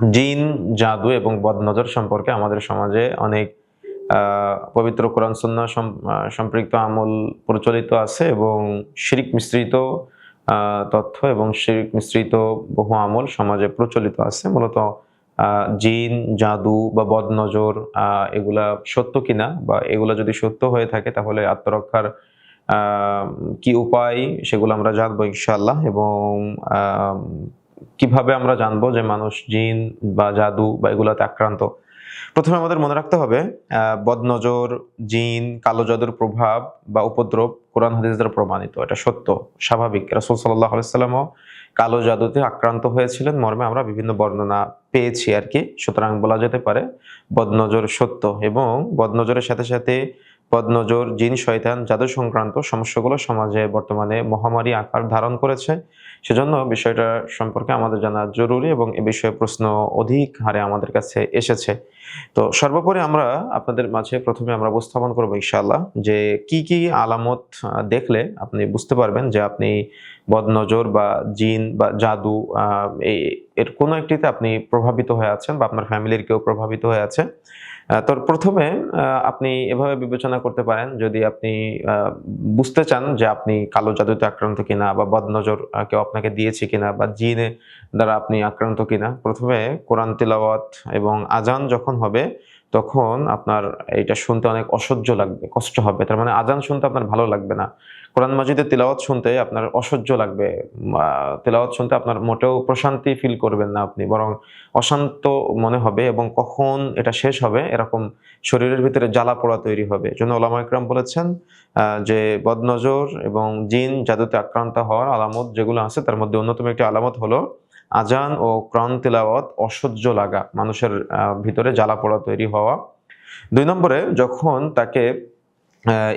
জিন, জাদু এবং বদনজর সম্পর্কে আমাদের সমাজে অনেক পবিত্র কোরআন, সুন্নাহ সম্পৃক্ত আমল প্রচলিত আছে এবং শিরিক মিশ্রিত তথ্য এবং শিরিক মিশ্রিত বহু আমল সমাজে প্রচলিত আছে। মূলত জিন, জাদু বা বদনজর এগুলা সত্য কিনা বা এগুলা যদি সত্য হয়ে থাকে তাহলে আত্মরক্ষার কি উপায় সেগুলো আমরা জানব ইনশাআল্লাহ এবং কীভাবে আমরা জানব যে মানুষ জিন বা জাদু বা এগুলাতে আক্রান্ত? প্রথমে আমাদের মনে রাখতে হবে বদনজর, জিন, কালো জাদুর প্রভাব বা উপদ্রব কোরআন হাদিস দ্বারা প্রমাণিত। এটা সত্য, স্বাভাবিক। রাসূল সাল্লাহ আলাইসাল্লামও কালো জাদুতে আক্রান্ত হয়েছিলেন। মর্মে আমরা বিভিন্ন বর্ণনা পেয়েছি আর কি। সুতরাং বলা যেতে পারে বদনজর সত্য এবং বদনজরের সাথে সাথে বদনজর, জিন, শয়তান, জাদু সংক্রান্ত সমস্যাগুলো সমাজে বর্তমানে মহামারী আকার ধারণ করেছে। সেজন্য বিষয়টা সম্পর্কে আমাদের জানা জরুরি এবং এ বিষয়ে প্রশ্ন অধিক হারে আমাদের কাছে এসেছে। তো সর্বোপরি আমরা আপনাদের মাঝে প্রথমে আমরা উপস্থাপন করব ইনশাআল্লাহ যে কি কি আলামত দেখলে আপনি বুঝতে পারবেন যে আপনি বদনজর বা জিন বা জাদু এই- এর কোনো একটিতে আপনি প্রভাবিত হয়ে আছেন বা আপনার ফ্যামিলির কেউ প্রভাবিত হয়ে আছে। তো প্রথমে আপনি এভাবে বিবেচনা করতে পারেন যদি আপনি বুঝতে চান যে আপনি কালো জাদুতে আক্রান্ত কিনা বা বদনজর কেউ আপনাকে দিয়েছে কিনা বা জিনে দ্বারা আপনি আক্রান্ত কিনা। প্রথমে কোরআন তিলাওয়াত এবং আজান যখন হবে তখন আপনার এটা শুনতে অনেক অসহ্য লাগবে, কষ্ট হবে। তার মানে আজান শুনতে আপনার ভালো লাগবে না। কোরআন মাজিদের তিলাওয়াত শুনতে আপনার অসহ্য লাগবে। তিলাওয়াত শুনতে আপনার মোটেও প্রশান্তি ফিল করবেন না আপনি, বরং অশান্ত মনে হবে এবং কখন এটা শেষ হবে এরকম শরীরের ভিতরে জ্বালা পোড়া তৈরি হবে। জন্য ওলামা ইকরাম বলেছেন যে বদনজর এবং জিন জাদুতে আক্রান্ত হওয়ার আলামত যেগুলো আছে তার মধ্যে অন্যতম একটি আলামত হলো আজান ও ক্রন তেলাওয়াত অসহ্য লাগা, মানুষের ভিতরে জ্বালা পোড়া তৈরি হওয়া। দুই নম্বরে, যখন তাকে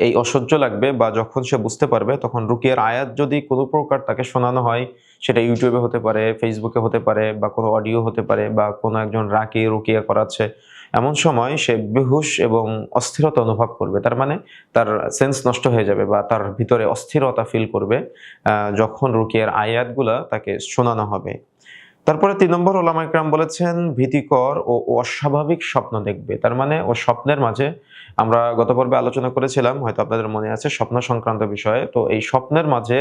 এই অসহ্য লাগবে বা যখন সে বুঝতে পারবে, তখন রুকিয়ার আয়াত যদি কোনো প্রকার তাকে শোনানো হয়, সেটা ইউটিউবে হতে পারে ফেসবুকে হতে পারে বা কোনো অডিও হতে পারে বা কোনো একজন রাকি রুকিয়া করাচ্ছে এমন সময় সে বেহুশ এবং অস্থিরতা অনুভব করবে। তার মানে তার সেন্স নষ্ট হয়ে যাবে বা তার ভিতরে অস্থিরতা ফিল করবে যখন রুকিয়ার আয়াতগুলা তাকে শোনানো হবে। তারপরে তিন নম্বর ওলামা ইকরাম বলেছেন, ভীতিকর ও অস্বাভাবিক স্বপ্ন দেখবে। তার মানে ও স্বপ্নের মাঝে আমরা গত পর্বে আলোচনা করেছিলাম, হয়তো আপনাদের মনে আছে স্বপ্ন সংক্রান্ত বিষয়ে। তো এই স্বপ্নের মাঝে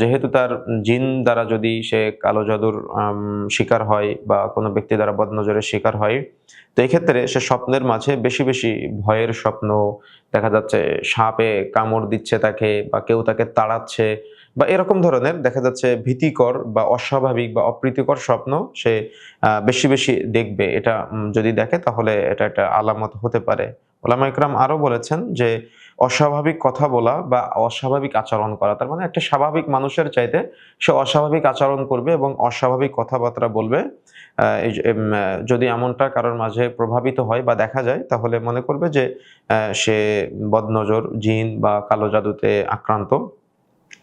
যেহেতু তার জিন দ্বারা যদি সে কালো জাদুর শিকার হয় বা কোনো ব্যক্তি দ্বারা বদনজরের শিকার হয়, তো এই ক্ষেত্রে সে স্বপ্নের মাঝে বেশি বেশি ভয়ের স্বপ্ন, দেখা যাচ্ছে সাপে কামড় দিচ্ছে তাকে বা কেউ তাকে তাড়াচ্ছে বা এরকম ধরনের দেখা যাচ্ছে ভীতিকর বা অস্বাভাবিক বা অপ্রীতিকর স্বপ্ন সে বেশি বেশি দেখবে। এটা যদি দেখে তাহলে এটা একটা আলামত হতে পারে। ওলামা ইকরাম আরও বলেছেন যে অস্বাভাবিক কথা বলা বা অস্বাভাবিক আচরণ করা, তার মানে একটা স্বাভাবিক মানুষের চাইতে সে অস্বাভাবিক আচরণ করবে এবং অস্বাভাবিক কথাবার্তা বলবে। যদি এমনটা কারোর মাঝে প্রভাবিত হয় বা দেখা যায়, তাহলে মনে করবে যে সে বদনজর, জিন বা কালো জাদুতে আক্রান্ত।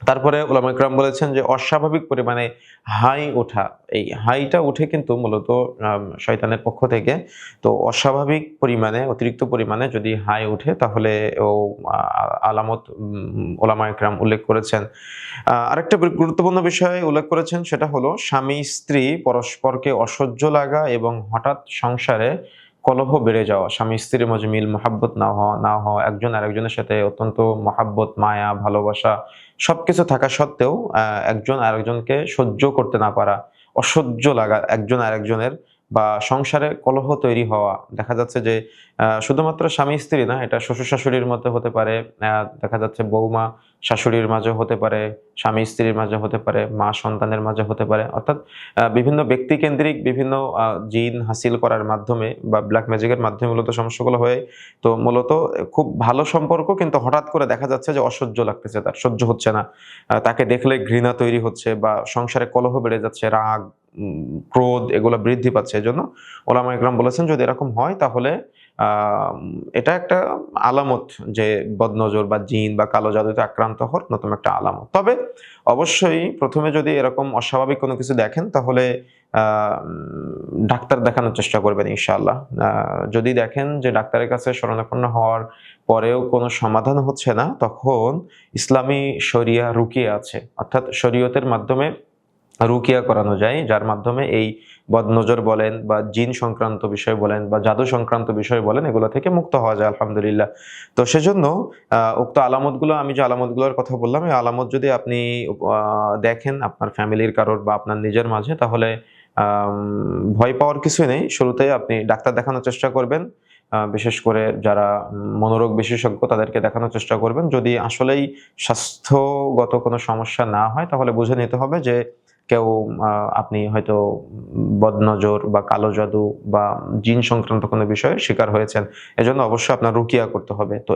তারপরে ওলামা ইকরাম বলেছেন যে অস্বাভাবিক পরিমাণে হাই ওঠা এই হাইটা উঠে কিন্তু মূলত শয়তানের পক্ষ থেকে। তো অস্বাভাবিক পরিমাণে অতিরিক্ত পরিমাণে যদি হাই উঠে তাহলে ও আলামত উম, ওলামা ইকরাম উল্লেখ করেছেন। আরেকটা গুরুত্বপূর্ণ বিষয় উল্লেখ করেছেন সেটা হলো স্বামী স্ত্রী পরস্পরকে অসহ্য লাগা এবং হঠাৎ সংসারে কলহ বেড়ে যাওয়া, স্বামী স্ত্রীর মাঝে মিল, মহাব্বত না হওয়া না হওয়া, একজন আরেকজনের সাথে অত্যন্ত মহাব্বত, মায়া, ভালোবাসা সবকিছু থাকা সত্ত্বেও একজন আরেকজনকে সহ্য করতে না পারা, অসহ্য লাগা, একজন আরেকজনের বা সংসারে কলহ তৈরি হওয়া, দেখা যাচ্ছে যে শুধুমাত্র স্বামী স্ত্রী না, এটা শ্বশুর শাশুড়ির মধ্যে হতে পারে দেখা যাচ্ছে বৌমা শাশুড়ির মাঝে হতে পারে, স্বামী স্ত্রীর মাঝে হতে পারে, মা সন্তানের মাঝে হতে পারে। অর্থাৎ বিভিন্ন ব্যক্তি কেন্দ্রিক বিভিন্ন জিন হাসিল করার মাধ্যমে বা ব্ল্যাক ম্যাজিকের মাধ্যমে মূলত সমস্যাগুলো হয়, তো মূলত খুব ভালো সম্পর্ক, কিন্তু হঠাৎ করে দেখা যাচ্ছে যে অসহ্য লাগতেছে তার, সহ্য হচ্ছে না। তাকে দেখলে ঘৃণা তৈরি হচ্ছে বা সংসারে কলহ বেড়ে যাচ্ছে, রাগ ক্রোধ এগুলো বৃদ্ধি পাচ্ছে। এজন্য ওলামা ইকরাম বলেছেন, যদি এরকম হয় তাহলে এটা একটা আলামত যে বদনজর বা জিন বা কালো জাদুতে আক্রান্ত হওয়ার নতুন একটা আলামত। তবে অবশ্যই প্রথমে যদি এরকম অস্বাভাবিক কোনো কিছু দেখেন তাহলে ডাক্তার দেখানোর চেষ্টা করবেন ইনশাআল্লাহ। যদি দেখেন যে ডাক্তারের কাছে শরণাপন্ন হওয়ার পরেও কোনো সমাধান হচ্ছে না, তখন ইসলামী শরিয়া রুকিয়ে আছে। অর্থাৎ শরীয়তের মাধ্যমে রুকিয়া করানো যায়, যার মাধ্যমে এই বদনজর বলেন বা জিন সংক্রান্ত বিষয় বলেন বা জাদু সংক্রান্ত বিষয় বলেন, এগুলো থেকে মুক্ত হওয়া যায়, আলহামদুলিল্লাহ। তো সেজন্য উক্ত আলামতগুলো, আমি যে আলামতগুলোর কথা বললাম, এই আলামত যদি আপনি দেখেন আপনার ফ্যামিলির কারোর বা আপনার নিজের মাঝে, তাহলে ভয় পাওয়ার কিছু নেই। শুরুতে আপনি ডাক্তার দেখানোর চেষ্টা করবেন বিশেষ করে যারা মনোরোগ বিশেষজ্ঞ, তাদেরকে দেখানোর চেষ্টা করবেন। যদি আসলেই স্বাস্থ্যগত কোনো সমস্যা না হয়, তাহলে বুঝে নিতে হবে যে কেউ আপনি হয়তো বদনজর বা কালো জাদু বা জিন সংক্রান্ত কোনো বিষয়ে শিকার হয়েছেন। এজন্য অবশ্যই আপনার রুকিয়া করতে হবে। তো